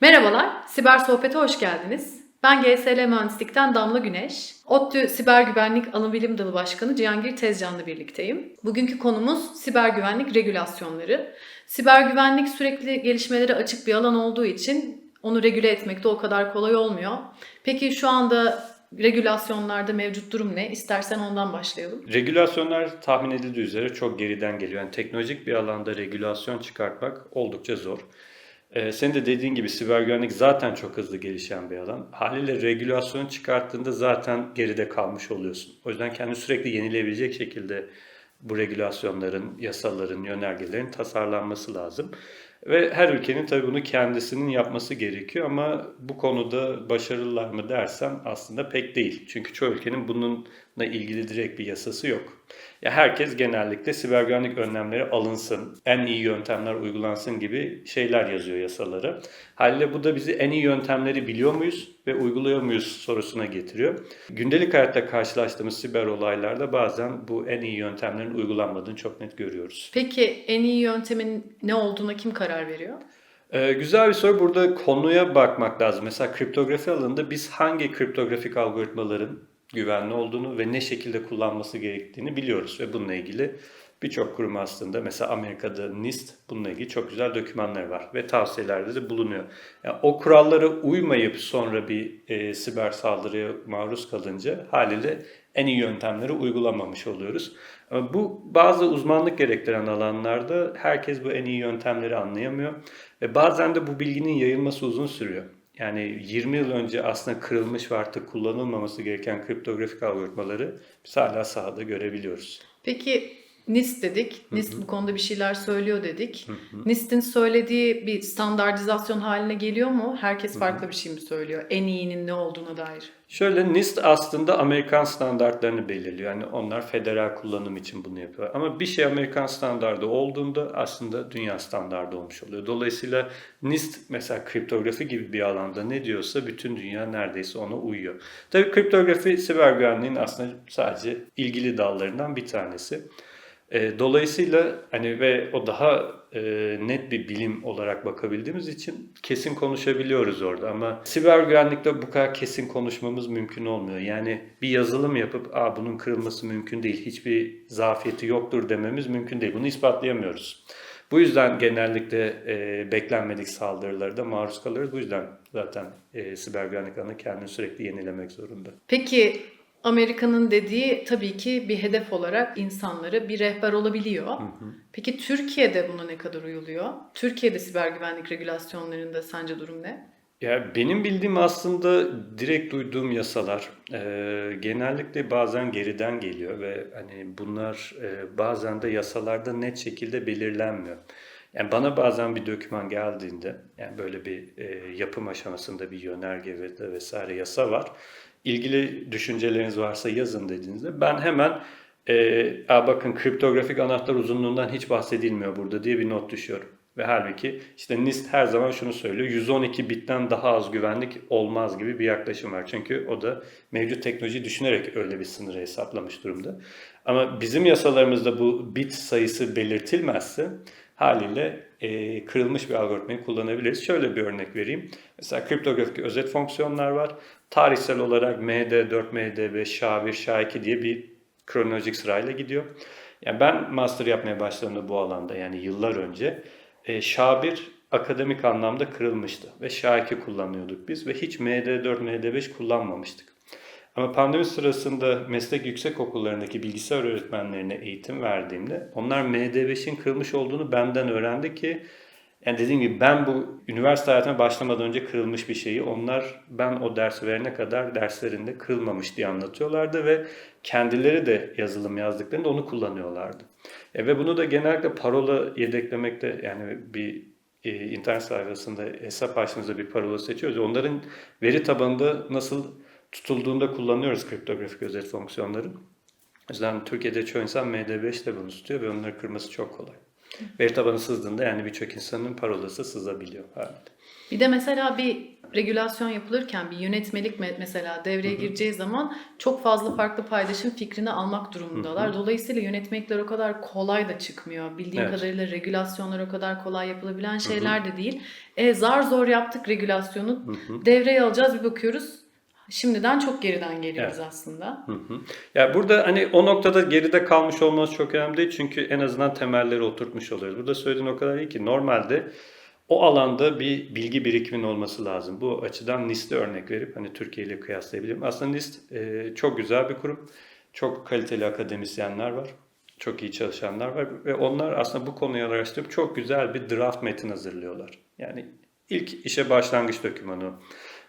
Merhabalar, Siber Sohbet'e hoş geldiniz. Ben GSL Mühendislik'ten Damla Güneş. ODTÜ Siber Güvenlik Anabilim Dalı Başkanı Cihangir Tezcan'la birlikteyim. Bugünkü konumuz siber güvenlik regülasyonları. Siber güvenlik sürekli gelişmelere açık bir alan olduğu için onu regüle etmek de o kadar kolay olmuyor. Peki şu anda regülasyonlarda mevcut durum ne? İstersen ondan başlayalım. Regülasyonlar tahmin edildiği üzere çok geriden geliyor. Yani teknolojik bir alanda regülasyon çıkartmak oldukça zor. Ee, senin de dediğin gibi siber güvenlik zaten çok hızlı gelişen bir alan. Haliyle regülasyon çıkarttığında zaten geride kalmış oluyorsun. O yüzden kendini sürekli yenilebilecek şekilde bu regülasyonların, yasaların, yönergelerin tasarlanması lazım. Ve her ülkenin tabii bunu kendisinin yapması gerekiyor ama bu konuda başarılılar mı dersem aslında pek değil. Çünkü çoğu ülkenin bununla ilgili direkt bir yasası yok. Ya herkes genellikle siber güvenlik önlemleri alınsın, en iyi yöntemler uygulansın gibi şeyler yazıyor yasaları. Haliyle bu da bizi en iyi yöntemleri biliyor muyuz ve uyguluyor muyuz sorusuna getiriyor. Gündelik hayatta karşılaştığımız siber olaylarda bazen bu en iyi yöntemlerin uygulanmadığını çok net görüyoruz. Peki en iyi yöntemin ne olduğuna kim karar veriyor? Ee, güzel bir soru. Burada konuya bakmak lazım. Mesela kriptografi alanında biz hangi kriptografik algoritmaların güvenli olduğunu ve ne şekilde kullanması gerektiğini biliyoruz ve bununla ilgili birçok kurum aslında mesela Amerika'da NIST bununla ilgili çok güzel dokümanları var ve tavsiyelerde de bulunuyor. Yani o kurallara uymayıp sonra bir e, siber saldırıya maruz kalınca haliyle en iyi yöntemleri uygulamamış oluyoruz. Bu bazı uzmanlık gerektiren alanlarda herkes bu en iyi yöntemleri anlayamıyor ve bazen de bu bilginin yayılması uzun sürüyor. Yani 20 yıl önce aslında kırılmış ve artık kullanılmaması gereken kriptografik algoritmaları biz hala sahada görebiliyoruz. Peki NIST dedik. NIST bu konuda bir şeyler söylüyor dedik. NIST'in söylediği bir standartizasyon haline geliyor mu? Herkes farklı bir şey mi söylüyor? En iyinin ne olduğuna dair. Şöyle NIST aslında Amerikan standartlarını belirliyor. Yani onlar federal kullanım için bunu yapıyor. Ama bir şey Amerikan standardı olduğunda aslında dünya standardı olmuş oluyor. Dolayısıyla NIST mesela kriptografi gibi bir alanda ne diyorsa bütün dünya neredeyse ona uyuyor. Tabii kriptografi siber güvenliğin aslında sadece ilgili dallarından bir tanesi. E, dolayısıyla hani ve o daha e, net bir bilim olarak bakabildiğimiz için kesin konuşabiliyoruz orada ama siber güvenlikte bu kadar kesin konuşmamız mümkün olmuyor. Yani bir yazılım yapıp Aa, bunun kırılması mümkün değil, hiçbir zafiyeti yoktur dememiz mümkün değil. Bunu ispatlayamıyoruz. Bu yüzden genellikle e, beklenmedik saldırılara da maruz kalıyoruz. Bu yüzden zaten e, siber güvenlik alanı kendini sürekli yenilemek zorunda. Peki Amerika'nın dediği tabii ki bir hedef olarak insanları bir rehber olabiliyor. Peki Türkiye'de buna ne kadar uyuluyor? Türkiye'de siber güvenlik regülasyonlarında sence durum ne? Ya benim bildiğim aslında direkt duyduğum yasalar e, genellikle bazen geriden geliyor ve hani bunlar e, bazen de yasalarda net şekilde belirlenmiyor. Yani bana bazen bir doküman geldiğinde yani böyle bir e, yapım aşamasında bir yönerge ve vesaire yasa var. İlgili düşünceleriniz varsa yazın dediğinizde ben hemen e, bakın kriptografik anahtar uzunluğundan hiç bahsedilmiyor burada diye bir not düşüyorum. Ve halbuki işte NIST her zaman şunu söylüyor. 112 bitten daha az güvenlik olmaz gibi bir yaklaşım var. Çünkü o da mevcut teknolojiyi düşünerek öyle bir sınırı hesaplamış durumda. Ama bizim yasalarımızda bu bit sayısı belirtilmezse haliyle e, kırılmış bir algoritmayı kullanabiliriz. Şöyle bir örnek vereyim. Mesela kriptografik özet fonksiyonlar var. Tarihsel olarak MD4, MD5, SHA-1, SHA-2 diye bir kronolojik sırayla gidiyor. Yani ben master yapmaya başladığımda bu alanda yani yıllar önce e, SHA-1 akademik anlamda kırılmıştı ve SHA-2 kullanıyorduk biz ve hiç MD4, MD5 kullanmamıştık. Ama pandemi sırasında meslek yüksek okullarındaki bilgisayar öğretmenlerine eğitim verdiğimde onlar MD5'in kırılmış olduğunu benden öğrendi ki yani dediğim gibi ben bu üniversite hayatıma başlamadan önce kırılmış bir şeyi onlar ben o dersi verene kadar derslerinde kırılmamış diye anlatıyorlardı ve kendileri de yazılım yazdıklarında onu kullanıyorlardı. E, ve bunu da genellikle parola yedeklemekte yani bir e, internet sayfasında hesap açtığımızda bir parola seçiyoruz. Onların veri tabanında nasıl tutulduğunda kullanıyoruz kriptografik özet fonksiyonları. O yüzden Türkiye'de çoğu insan MD5 de bunu tutuyor ve onları kırması çok kolay. Veri tabanı sızdığında yani birçok insanın parolası sızabiliyor halinde. Bir de mesela bir regülasyon yapılırken bir yönetmelik me- mesela devreye gireceği zaman çok fazla farklı paydaşın fikrini almak durumundalar. Dolayısıyla yönetmelikler o kadar kolay da çıkmıyor. Bildiğim Evet. kadarıyla regülasyonlar o kadar kolay yapılabilen şeyler de değil. E, zar zor yaptık regülasyonu. Devreye alacağız bir bakıyoruz. Şimdiden çok geriden geliyoruz Evet. aslında. Hı hı. Ya burada hani o noktada geride kalmış olması çok önemli değil çünkü en azından temelleri oturtmuş oluyoruz. Burada söylediğin o kadar iyi ki normalde o alanda bir bilgi birikimin olması lazım. Bu açıdan NIST'e örnek verip hani Türkiye ile kıyaslayabilirim. Aslında NIST e, çok güzel bir kurum. Çok kaliteli akademisyenler var. Çok iyi çalışanlar var ve onlar aslında bu konuyu araştırıp çok güzel bir draft metin hazırlıyorlar. Yani ilk işe başlangıç dokümanı.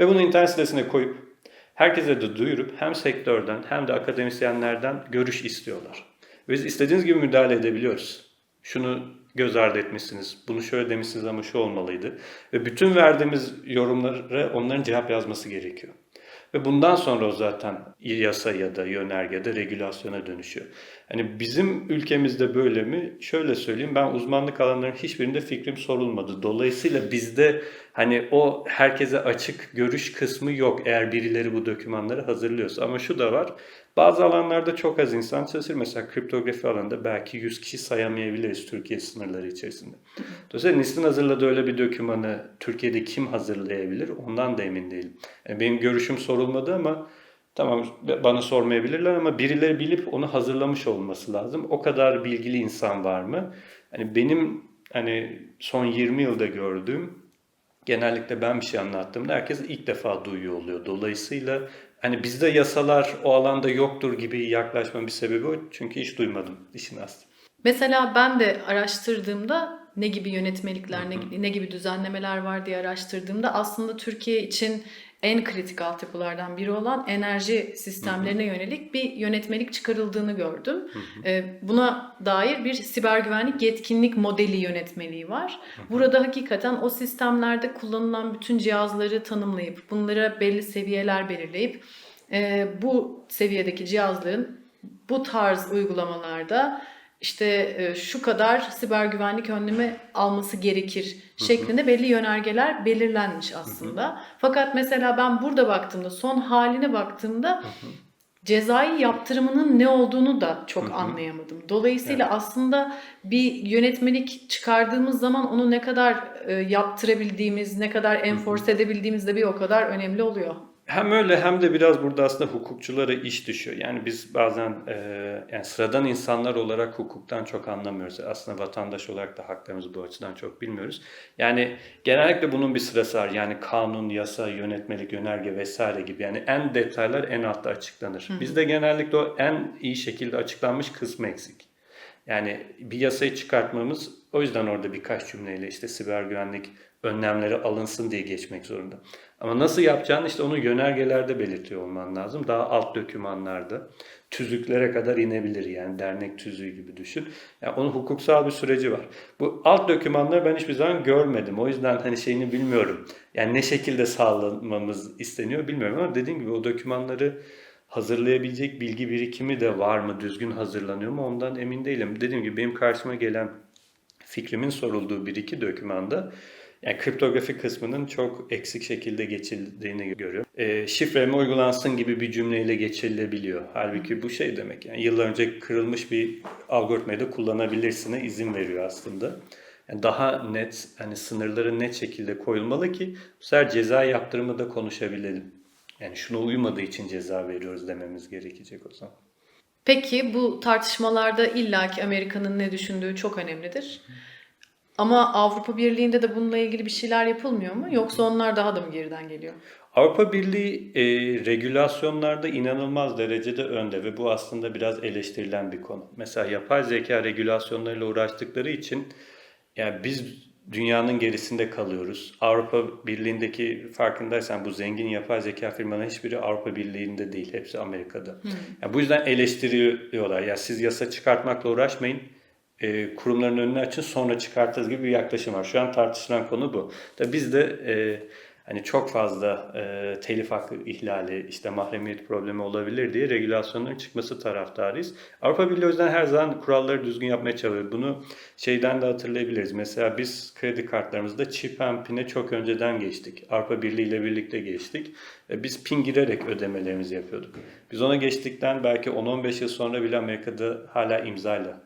Ve bunu internet sitesine koyup herkese de duyurup hem sektörden hem de akademisyenlerden görüş istiyorlar. Biz istediğiniz gibi müdahale edebiliyoruz. Şunu göz ardı etmişsiniz, bunu şöyle demişsiniz ama şu olmalıydı. Ve bütün verdiğimiz yorumlara onların cevap yazması gerekiyor. Ve bundan sonra o zaten yasa ya da yönergede regülasyona dönüşüyor. Hani bizim ülkemizde böyle mi? Şöyle söyleyeyim ben uzmanlık alanlarının hiçbirinde fikrim sorulmadı. Dolayısıyla bizde hani o herkese açık görüş kısmı yok eğer birileri bu dokümanları hazırlıyorsa. Ama şu da var. Bazı alanlarda çok az insan çalışır. Mesela kriptografi alanında belki 100 kişi sayamayabiliriz Türkiye sınırları içerisinde. Dolayısıyla NIST'in hazırladığı öyle bir dokümanı Türkiye'de kim hazırlayabilir ondan da emin değilim. Yani benim görüşüm sorulmadı ama tamam bana sormayabilirler ama birileri bilip onu hazırlamış olması lazım. O kadar bilgili insan var mı? Hani benim hani son 20 yılda gördüğüm genellikle ben bir şey anlattığımda herkes ilk defa duyuyor oluyor. Dolayısıyla hani bizde yasalar o alanda yoktur gibi yaklaşmanın bir sebebi o. Çünkü hiç duymadım işin aslı. Mesela ben de araştırdığımda ne gibi yönetmelikler, ne, ne gibi düzenlemeler var diye araştırdığımda aslında Türkiye için en kritik altyapılardan biri olan enerji sistemlerine yönelik bir yönetmelik çıkarıldığını gördüm. Ee, Buna dair bir siber güvenlik yetkinlik modeli yönetmeliği var. Burada hakikaten o sistemlerde kullanılan bütün cihazları tanımlayıp bunlara belli seviyeler belirleyip e, bu seviyedeki cihazların bu tarz uygulamalarda işte e, şu kadar siber güvenlik önlemi alması gerekir şeklinde belli yönergeler belirlenmiş aslında. Fakat mesela ben burada baktığımda son haline baktığımda cezai yaptırımının ne olduğunu da çok anlayamadım. Dolayısıyla aslında bir yönetmelik çıkardığımız zaman onu ne kadar e, yaptırabildiğimiz, ne kadar enforce edebildiğimiz de bir o kadar önemli oluyor. Hem öyle hem de biraz burada aslında hukukçulara iş düşüyor. Yani biz bazen e, yani sıradan insanlar olarak hukuktan çok anlamıyoruz. Aslında vatandaş olarak da haklarımızı bu açıdan çok bilmiyoruz. Yani genellikle bunun bir sırası var. Yani kanun, yasa, yönetmelik, yönerge vesaire gibi. Yani en detaylar en altta açıklanır. Bizde genellikle o en iyi şekilde açıklanmış kısmı eksik. Yani bir yasayı çıkartmamız o yüzden orada birkaç cümleyle işte siber güvenlik önlemleri alınsın diye geçmek zorunda. Ama nasıl yapacağını işte onu yönergelerde belirtiyor olman lazım. Daha alt dokümanlarda tüzüklere kadar inebilir yani dernek tüzüğü gibi düşün. Yani onun hukuksal bir süreci var. Bu alt dokümanları ben hiçbir zaman görmedim. O yüzden hani şeyini bilmiyorum. Yani ne şekilde sağlamamız isteniyor bilmiyorum ama dediğim gibi o dokümanları hazırlayabilecek bilgi birikimi de var mı, düzgün hazırlanıyor mu ondan emin değilim. Dediğim gibi benim karşıma gelen fikrimin sorulduğu bir iki dokümanda yani kriptografi kısmının çok eksik şekilde geçildiğini görüyorum. E, şifreleme uygulansın gibi bir cümleyle geçirilebiliyor. Halbuki bu şey demek yani yıllar önce kırılmış bir algoritmayı da kullanabilirsine izin veriyor aslında. Yani daha net, hani sınırları net şekilde koyulmalı ki bu sefer ceza yaptırımı da konuşabilelim. Yani şuna uymadığı için ceza veriyoruz dememiz gerekecek o zaman. Peki bu tartışmalarda illaki Amerika'nın ne düşündüğü çok önemlidir. Ama Avrupa Birliği'nde de bununla ilgili bir şeyler yapılmıyor mu? Yoksa onlar daha da mı geriden geliyor? Avrupa Birliği e, regülasyonlarda inanılmaz derecede önde ve bu aslında biraz eleştirilen bir konu. Mesela yapay zeka regülasyonlarıyla uğraştıkları için yani biz dünyanın gerisinde kalıyoruz. Avrupa Birliği'ndeki farkındaysan bu zengin yapay zeka firmaların hiçbiri Avrupa Birliği'nde değil. Hepsi Amerika'da. Yani bu yüzden eleştiriyorlar. Ya siz yasa çıkartmakla uğraşmayın. E, kurumların önüne açın sonra çıkartırız gibi bir yaklaşım var. Şu an tartışılan konu bu. Tabii biz de e, hani çok fazla e, telif hakkı ihlali, işte mahremiyet problemi olabilir diye regülasyonların çıkması taraftarıyız. Avrupa Birliği o yüzden her zaman kuralları düzgün yapmaya çalışıyor. Bunu şeyden de hatırlayabiliriz. Mesela biz kredi kartlarımızda chip and pin'e çok önceden geçtik. Avrupa Birliği ile birlikte geçtik. Ve biz pin girerek ödemelerimizi yapıyorduk. Biz ona geçtikten belki 10-15 yıl sonra bile Amerika'da hala imzayla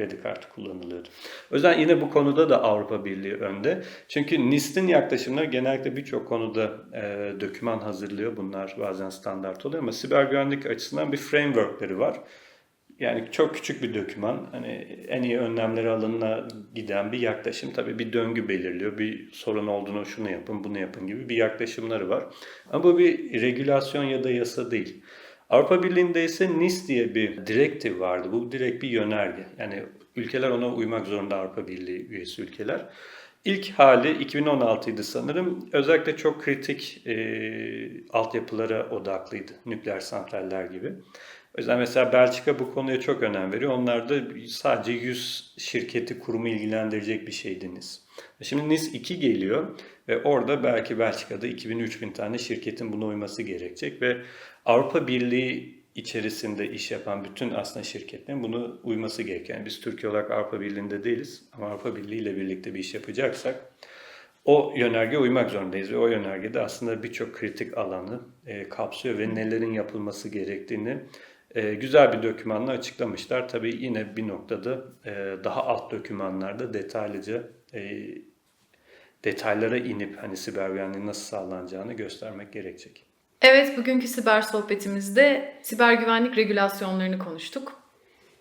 kredi kartı kullanılıyordu. O yüzden yine bu konuda da Avrupa Birliği önde. Çünkü NIST'in yaklaşımları genellikle birçok konuda e, doküman hazırlıyor. Bunlar bazen standart oluyor ama siber güvenlik açısından bir frameworkleri var. Yani çok küçük bir doküman. Hani en iyi önlemleri alınına giden bir yaklaşım. Tabii bir döngü belirliyor. Bir sorun olduğunu şunu yapın, bunu yapın gibi bir yaklaşımları var. Ama bu bir regülasyon ya da yasa değil. Avrupa Birliği'nde ise NIS diye bir direktif vardı. Bu direkt bir yönerge. Yani ülkeler ona uymak zorunda Avrupa Birliği üyesi ülkeler. İlk hali 2016'ydı sanırım. Özellikle çok kritik e, altyapılara odaklıydı. Nükleer santraller gibi. O mesela Belçika bu konuya çok önem veriyor. Onlar da sadece 100 şirketi kurumu ilgilendirecek bir şeydi NIS. Şimdi NIS 2 geliyor ve orada belki Belçika'da 2000-3000 tane şirketin buna uyması gerekecek ve Avrupa Birliği içerisinde iş yapan bütün aslında şirketlerin bunu uyması gerekiyor. Yani biz Türkiye olarak Avrupa Birliği'nde değiliz ama Avrupa Birliği ile birlikte bir iş yapacaksak o yönerge uymak zorundayız ve o yönergede aslında birçok kritik alanı e, kapsıyor ve nelerin yapılması gerektiğini e, güzel bir dokümanla açıklamışlar. Tabii yine bir noktada e, daha alt dokümanlarda detaylıca e, detaylara inip hani siber güvenliğin nasıl sağlanacağını göstermek gerekecek. Evet, bugünkü siber sohbetimizde siber güvenlik regülasyonlarını konuştuk.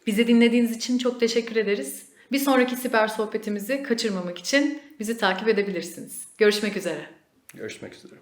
Bizi dinlediğiniz için çok teşekkür ederiz. Bir sonraki siber sohbetimizi kaçırmamak için bizi takip edebilirsiniz. Görüşmek üzere. Görüşmek üzere.